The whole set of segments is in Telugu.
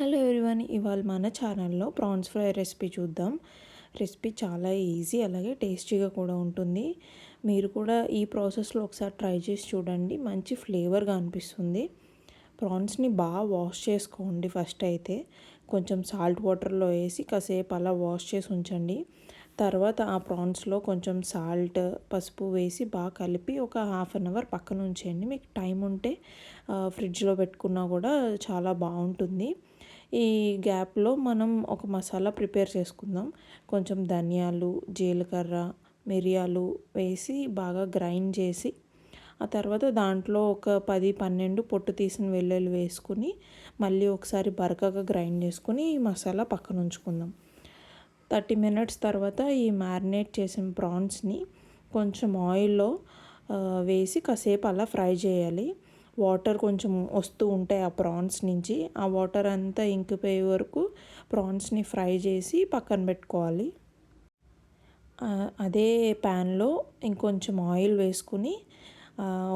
హలో ఎవ్రీవన్ ఇవాళ మన ఛానల్లో ప్రాన్స్ ఫ్రై రెసిపీ చూద్దాం. రెసిపీ చాలా ఈజీ అలాగే టేస్టీగా కూడా ఉంటుంది. మీరు కూడా ఈ ప్రాసెస్లో ఒకసారి ట్రై చేసి చూడండి మంచి ఫ్లేవర్గా అనిపిస్తుంది. ప్రాన్స్ని బాగా వాష్ చేసుకోండి ఫస్ట్ అయితే. కొంచెం సాల్ట్ వాటర్లో వేసి కాసేపు అలా వాష్ చేసి ఉంచండి. తర్వాత ఆ ప్రాన్స్లో కొంచెం సాల్ట్ పసుపు వేసి బాగా కలిపి ఒక హాఫ్ అన్ అవర్ పక్కన ఉంచేయండి. మీకు టైం ఉంటే ఫ్రిడ్జ్లో పెట్టుకున్నా కూడా చాలా బాగుంటుంది. ఈ గ్యాప్లో మనం ఒక మసాలా ప్రిపేర్ చేసుకుందాం. కొంచెం ధనియాలు జీలకర్ర మిరియాలు వేసి బాగా గ్రైండ్ చేసి ఆ తర్వాత దాంట్లో ఒక పది పన్నెండు పొట్టు తీసిన వెల్లుల్లి వేసుకుని మళ్ళీ ఒకసారి బరకగా గ్రైండ్ చేసుకుని ఈ మసాలా పక్కన ఉంచుకుందాం. థర్టీ మినిట్స్ తర్వాత ఈ మ్యారినేట్ చేసిన ప్రాన్స్ని కొంచెం ఆయిల్లో వేసి కాసేపు అలా ఫ్రై చేయాలి. వాటర్ కొంచెం వస్తూ ఉంటాయి ఆ ప్రాన్స్ నుంచి. ఆ వాటర్ అంతా ఇంకిపోయే వరకు ప్రాన్స్ని ఫ్రై చేసి పక్కన పెట్టుకోవాలి. అదే ప్యాన్లో ఇంకొంచెం ఆయిల్ వేసుకుని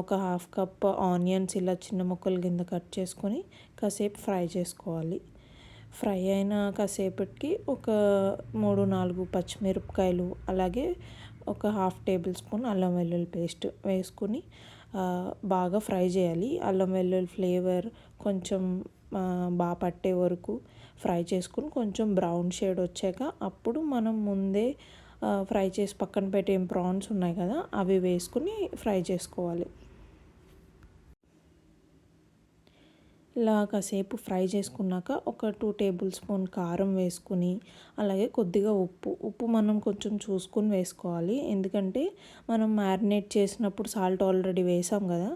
ఒక హాఫ్ కప్ ఆనియన్స్ ఇలా చిన్న ముక్కలు కింద కట్ చేసుకొని కాసేపు ఫ్రై చేసుకోవాలి. ఫ్రై అయిన కాసేపటికి ఒక మూడు నాలుగు పచ్చిమిరపకాయలు అలాగే ఒక హాఫ్ టేబుల్ స్పూన్ అల్లం వెల్లుల్లి పేస్ట్ వేసుకుని బాగా ఫ్రై చేయాలి. అల్లం వెల్లుల్లి ఫ్లేవర్ కొంచెం బాగా పట్టే వరకు ఫ్రై చేసుకుని కొంచెం బ్రౌన్ షేడ్ వచ్చాక అప్పుడు మనం ముందే ఫ్రై చేసి పక్కన పెట్టే ప్రాన్స్ ఉన్నాయి కదా అవి వేసుకుని ఫ్రై చేసుకోవాలి. ఇలా కాసేపు ఫ్రై చేసుకున్నాక ఒక టూ టేబుల్ స్పూన్ కారం వేసుకుని అలాగే కొద్దిగా ఉప్పు. ఉప్పు మనం కొంచెం చూసుకుని వేసుకోవాలి. ఎందుకంటే మనం మ్యారినేట్ చేసినప్పుడు సాల్ట్ ఆల్రెడీ వేసాం కదా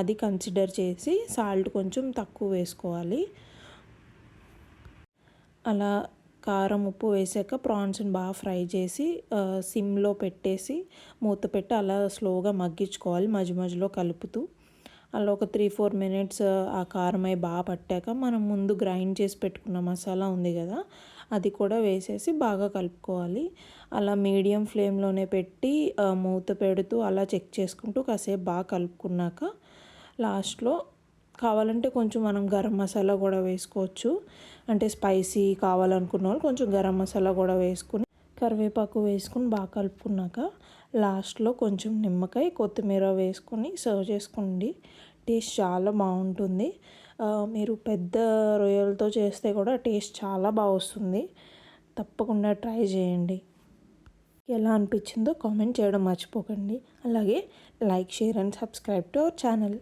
అది కన్సిడర్ చేసి సాల్ట్ కొంచెం తక్కువ వేసుకోవాలి. అలా కారం ఉప్పు వేసాక ప్రాన్స్ని బాగా ఫ్రై చేసి సిమ్లో పెట్టేసి మూత పెట్టి అలా స్లోగా మగ్గించుకోవాలి మధ్య మధ్యలో కలుపుతూ. అలా ఒక త్రీ ఫోర్ మినిట్స్ ఆ కారం అయి బాగా పట్టాక మనం ముందు గ్రైండ్ చేసి పెట్టుకున్న మసాలా ఉంది కదా అది కూడా వేసేసి బాగా కలుపుకోవాలి. అలా మీడియం ఫ్లేమ్లోనే పెట్టి మూత పెడుతూ అలా చెక్ చేసుకుంటూ కాసేపు బాగా కలుపుకున్నాక లాస్ట్లో కావాలంటే కొంచెం మనం గరం మసాలా కూడా వేసుకోవచ్చు. అంటే స్పైసీ కావాలనుకున్న వాళ్ళు కొంచెం గరం మసాలా కూడా వేసుకుని కరివేపాకు వేసుకుని బాగా కలుపుకున్నాక లాస్ట్లో కొంచెం నిమ్మకాయ కొత్తిమీర వేసుకొని సర్వ్ చేసుకోండి. టేస్ట్ చాలా బాగుంటుంది. మీరు పెద్ద రొయ్యలతో చేస్తే కూడా టేస్ట్ చాలా బాగా వస్తుంది. తప్పకుండా ట్రై చేయండి. ఎలా అనిపించిందో కామెంట్ చేయడం మర్చిపోకండి. అలాగే like share and subscribe to our channel.